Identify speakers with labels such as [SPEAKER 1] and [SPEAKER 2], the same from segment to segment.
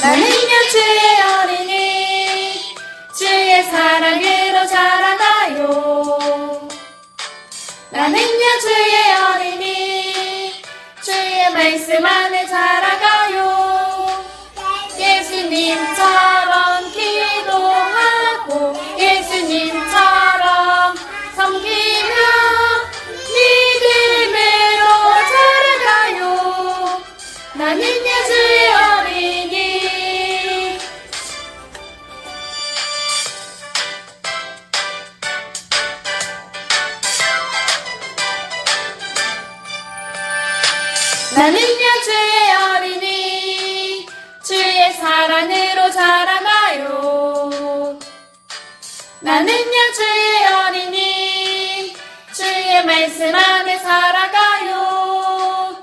[SPEAKER 1] 나는 연주의 어린이 주의 사랑으로 자라가요. 나는 연주의 어린이 주의 말씀 안에 자라가요. 예수님 잘 나는요 주의 어린이 주의 말씀 안에 살아가요.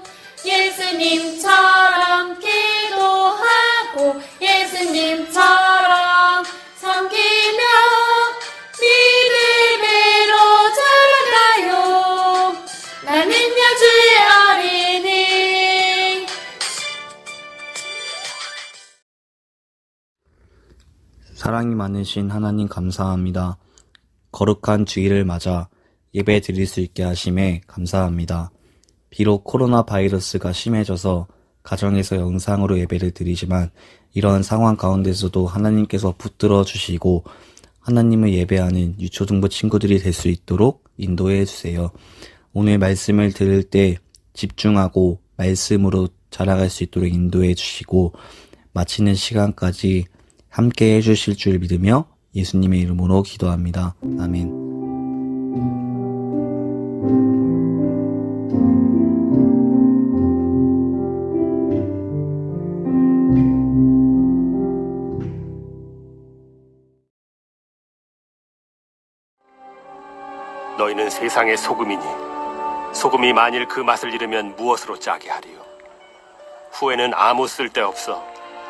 [SPEAKER 1] 예수님처럼 기도하고 예수님처럼
[SPEAKER 2] 사랑이 많으신 하나님 감사합니다. 거룩한 주일을 맞아 예배 드릴 수 있게 하심에 감사합니다. 비록 코로나 바이러스가 심해져서 가정에서 영상으로 예배를 드리지만 이런 상황 가운데서도 하나님께서 붙들어 주시고 하나님을 예배하는 유초등부 친구들이 될 수 있도록 인도해 주세요. 오늘 말씀을 들을 때 집중하고 말씀으로 자라갈 수 있도록 인도해 주시고 마치는 시간까지 함께 해주실 줄 믿으며 예수님의 이름으로 기도합니다. 아멘.
[SPEAKER 3] 너희는 세상의 소금이니 소금이 만일 그 맛을 잃으면 무엇으로 짜게 하리요 후에는 아무 쓸데 없어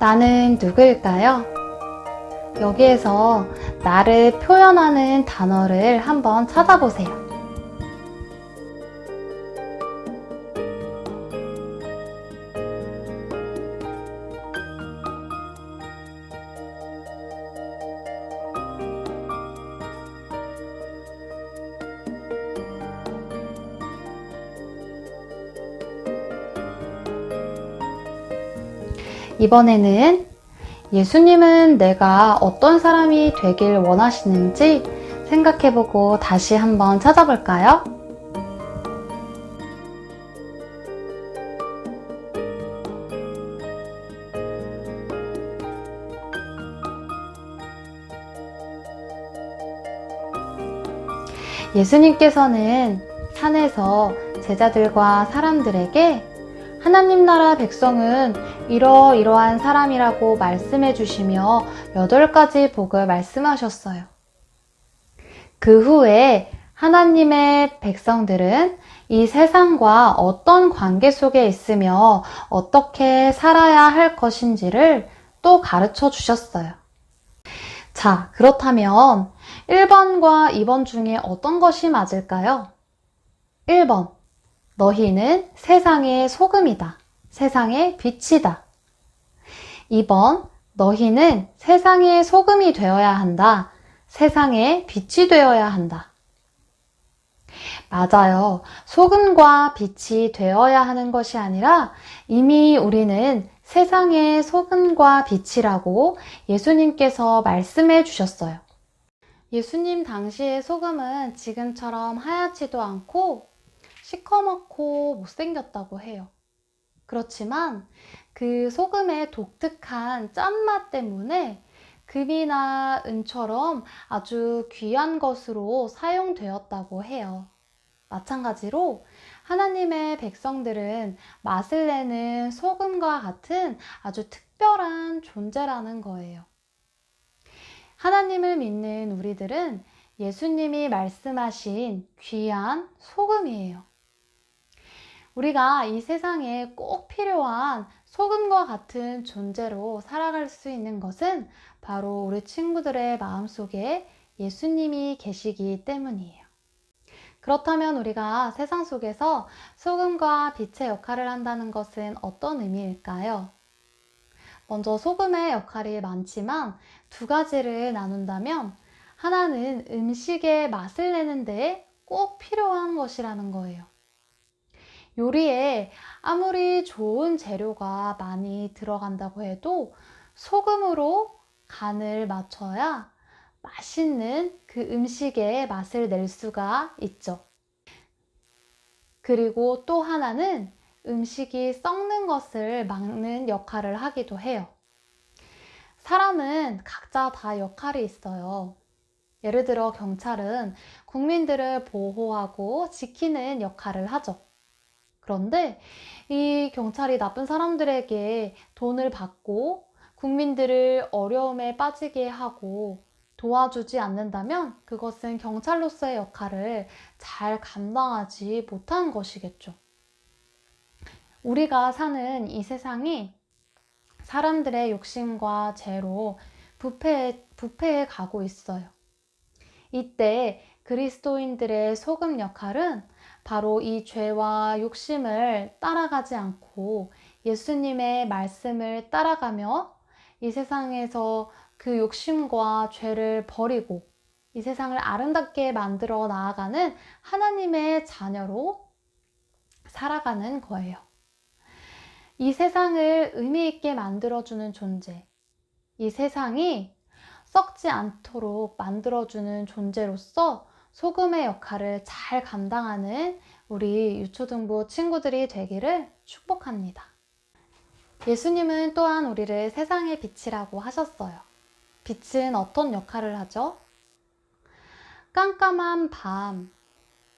[SPEAKER 4] 나는 누구일까요? 여기에서 나를 표현하는 단어를 한번 찾아보세요. 이번에는 예수님은 내가 어떤 사람이 되길 원하시는지 생각해보고 다시 한번 찾아볼까요? 예수님께서는 산에서 제자들과 사람들에게 하나님 나라 백성은 이러이러한 사람이라고 말씀해 주시며 여덟 가지 복을 말씀하셨어요. 그 후에 하나님의 백성들은 이 세상과 어떤 관계 속에 있으며 어떻게 살아야 할 것인지를 또 가르쳐 주셨어요. 자, 그렇다면 1번과 2번 중에 어떤 것이 맞을까요? 1번. 너희는 세상의 소금이다. 세상의 빛이다. 2번, 너희는 세상의 소금이 되어야 한다. 세상의 빛이 되어야 한다. 맞아요. 소금과 빛이 되어야 하는 것이 아니라 이미 우리는 세상의 소금과 빛이라고 예수님께서 말씀해 주셨어요. 예수님 당시의 소금은 지금처럼 하얗지도 않고 시커멓고 못생겼다고 해요. 그렇지만 그 소금의 독특한 짠맛 때문에 금이나 은처럼 아주 귀한 것으로 사용되었다고 해요. 마찬가지로 하나님의 백성들은 맛을 내는 소금과 같은 아주 특별한 존재라는 거예요. 하나님을 믿는 우리들은 예수님이 말씀하신 귀한 소금이에요. 우리가 이 세상에 꼭 필요한 소금과 같은 존재로 살아갈 수 있는 것은 바로 우리 친구들의 마음속에 예수님이 계시기 때문이에요. 그렇다면 우리가 세상 속에서 소금과 빛의 역할을 한다는 것은 어떤 의미일까요? 먼저 소금의 역할이 많지만 두 가지를 나눈다면 하나는 음식의 맛을 내는데 꼭 필요한 것이라는 거예요. 요리에 아무리 좋은 재료가 많이 들어간다고 해도 소금으로 간을 맞춰야 맛있는 그 음식의 맛을 낼 수가 있죠. 그리고 또 하나는 음식이 썩는 것을 막는 역할을 하기도 해요. 사람은 각자 다 역할이 있어요. 예를 들어 경찰은 국민들을 보호하고 지키는 역할을 하죠. 그런데 이 경찰이 나쁜 사람들에게 돈을 받고 국민들을 어려움에 빠지게 하고 도와주지 않는다면 그것은 경찰로서의 역할을 잘 감당하지 못한 것이겠죠. 우리가 사는 이 세상이 사람들의 욕심과 죄로 부패해, 부패해 가고 있어요. 이때 그리스도인들의 소금 역할은 바로 이 죄와 욕심을 따라가지 않고 예수님의 말씀을 따라가며 이 세상에서 그 욕심과 죄를 버리고 이 세상을 아름답게 만들어 나아가는 하나님의 자녀로 살아가는 거예요. 이 세상을 의미 있게 만들어주는 존재. 이 세상이 썩지 않도록 만들어주는 존재로서 소금의 역할을 잘 감당하는 우리 유초등부 친구들이 되기를 축복합니다. 예수님은 또한 우리를 세상의 빛이라고 하셨어요. 빛은 어떤 역할을 하죠? 깜깜한 밤,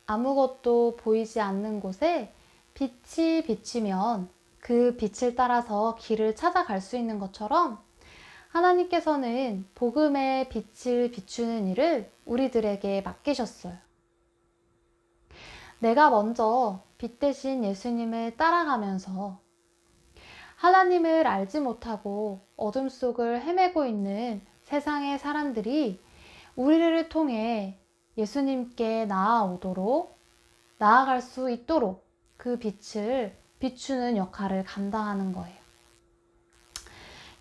[SPEAKER 4] 아무것도 보이지 않는 곳에 빛이 비치면 그 빛을 따라서 길을 찾아갈 수 있는 것처럼 하나님께서는 복음의 빛을 비추는 일을 우리들에게 맡기셨어요. 내가 먼저 빛 대신 예수님을 따라가면서 하나님을 알지 못하고 어둠 속을 헤매고 있는 세상의 사람들이 우리를 통해 예수님께 나아오도록 나아갈 수 있도록 그 빛을 비추는 역할을 감당하는 거예요.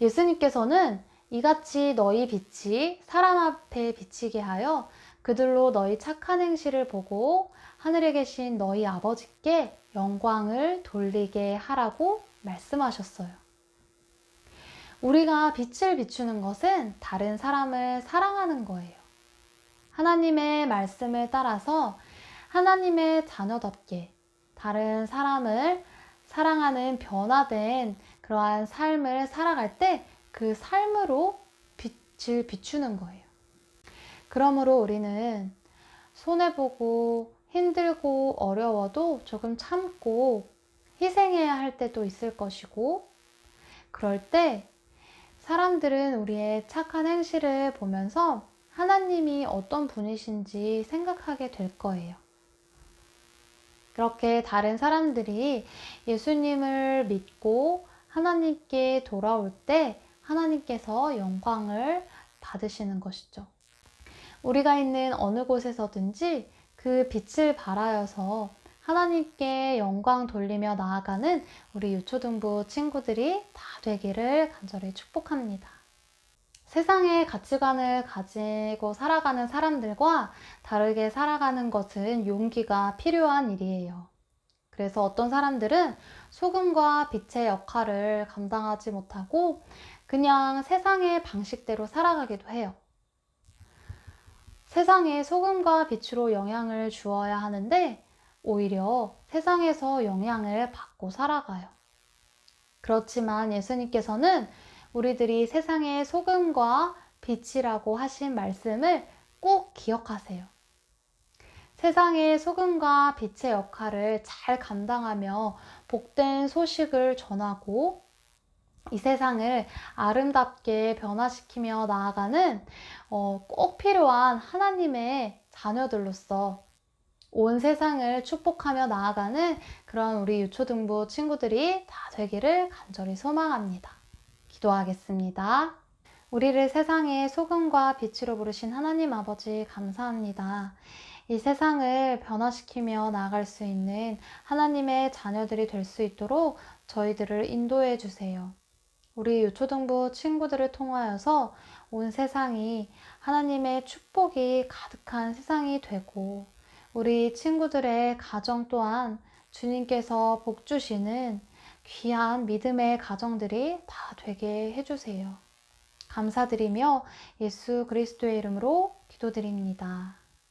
[SPEAKER 4] 예수님께서는 이같이 너희 빛이 사람 앞에 비치게 하여 그들로 너희 착한 행실을 보고 하늘에 계신 너희 아버지께 영광을 돌리게 하라고 말씀하셨어요. 우리가 빛을 비추는 것은 다른 사람을 사랑하는 거예요. 하나님의 말씀을 따라서 하나님의 자녀답게 다른 사람을 사랑하는 변화된 그러한 삶을 살아갈 때 그 삶으로 빛을 비추는 거예요. 그러므로 우리는 손해보고 힘들고 어려워도 조금 참고 희생해야 할 때도 있을 것이고, 그럴 때 사람들은 우리의 착한 행실을 보면서 하나님이 어떤 분이신지 생각하게 될 거예요. 그렇게 다른 사람들이 예수님을 믿고 하나님께 돌아올 때 하나님께서 영광을 받으시는 것이죠. 우리가 있는 어느 곳에서든지 그 빛을 발하여서 하나님께 영광 돌리며 나아가는 우리 유초등부 친구들이 다 되기를 간절히 축복합니다. 세상의 가치관을 가지고 살아가는 사람들과 다르게 살아가는 것은 용기가 필요한 일이에요. 그래서 어떤 사람들은 소금과 빛의 역할을 감당하지 못하고 그냥 세상의 방식대로 살아가기도 해요. 세상에 소금과 빛으로 영향을 주어야 하는데 오히려 세상에서 영향을 받고 살아가요. 그렇지만 예수님께서는 우리들이 세상의 소금과 빛이라고 하신 말씀을 꼭 기억하세요. 세상의 소금과 빛의 역할을 잘 감당하며 복된 소식을 전하고 이 세상을 아름답게 변화시키며 나아가는 어, 꼭 필요한 하나님의 자녀들로서 온 세상을 축복하며 나아가는 그런 우리 유초등부 친구들이 다 되기를 간절히 소망합니다. 기도하겠습니다. 우리를 세상의 소금과 빛으로 부르신 하나님 아버지 감사합니다. 이 세상을 변화시키며 나아갈 수 있는 하나님의 자녀들이 될 수 있도록 저희들을 인도해 주세요. 우리 유초등부 친구들을 통하여서 온 세상이 하나님의 축복이 가득한 세상이 되고 우리 친구들의 가정 또한 주님께서 복 주시는 귀한 믿음의 가정들이 다 되게 해주세요. 감사드리며 예수 그리스도의 이름으로 기도드립니다.